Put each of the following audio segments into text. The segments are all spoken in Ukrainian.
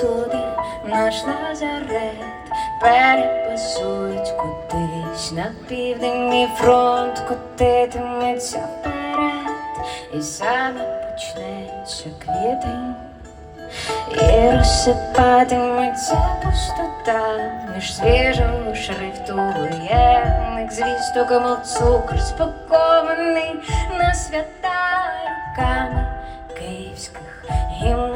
туди наш лазарет перепасують кудись. На південь мій фронт котитиметься вперед, і саме почнеться квітень. І розсипатиметься пустота. Між свіжого шрифту воєнних звісток, мов цукор спакований на свята руками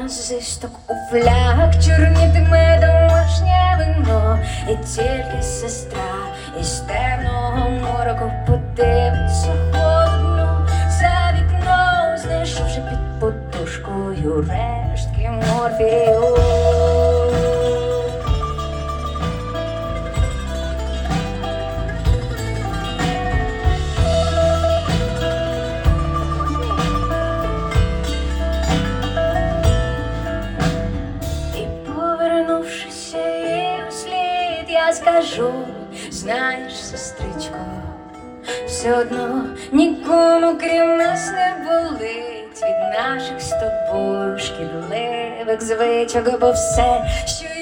гімназисток у флягах чорнітиме домашнє вино, і тільки сестра із темного мороку подивиться холодно за вікно, знайшовши під подушкою рештки морфію. Скажу, знаєш, сестричко, все одно нікому крім нас не болить від наших з тобою шкідливих звичок, бо все, що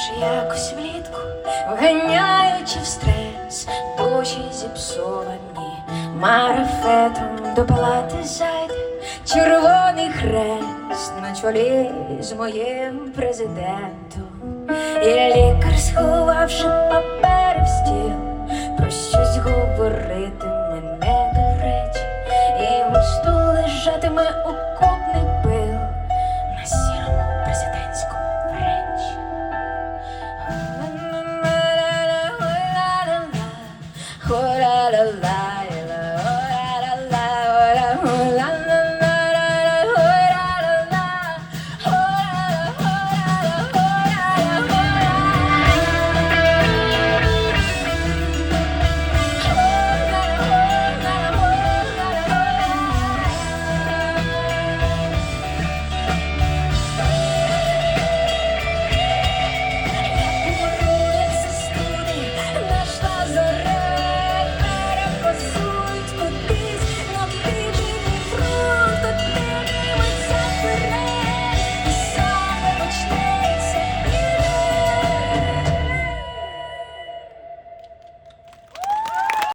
Аж якось влітку, вганяючи в стрес, душі зіпсовані, марафетом до палати зайде червоний хрест на чолі з моїм президентом. І лікар, сховавши папери в стіл, про щось говоритиме не до речі, і мосту лежатиме окопний la la.